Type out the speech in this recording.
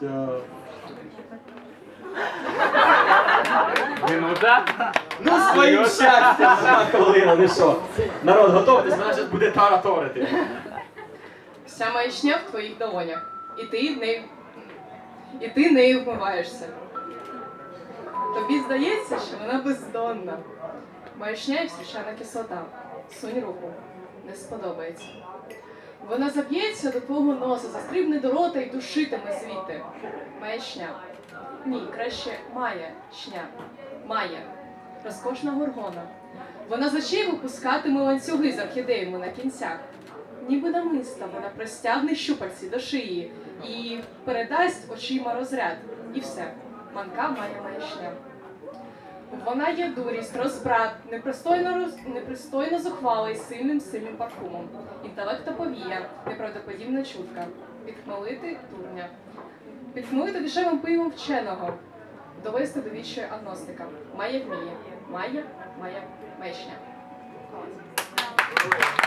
щастя. Минута. Ну, своїм щастям, хвилина, ну що? Народ, готовтесь, вона зараз буде тараторити. Вся маячня в твоїх долонях, і ти нею, і ти нею вмиваєшся. Тобі здається, що вона бездонна. Маячня і священна кислота. Сунь руку. Не сподобається. Вона заб'ється до твого носа, застрибне до рота і душитиме звідти. Маячня. Ні, краще маячня. Мая. Розкошна горгона. Вона з очей випускатиме ланцюги з орхідеями на кінцях. Ніби намиста вона простягне щупальці до шиї і передасть очима розряд. І все. Манка має маячня. Вона є дурість, розбрат, непристойно, роз... непристойно зухвала сильним сильним парфумом. Інтелектоповія, неправдоподібна чутка. Підхмелити турня. Підхмелити дешевим пивом вченого. Довести до відчаю агностика. Має вміє. Має, має. Клас.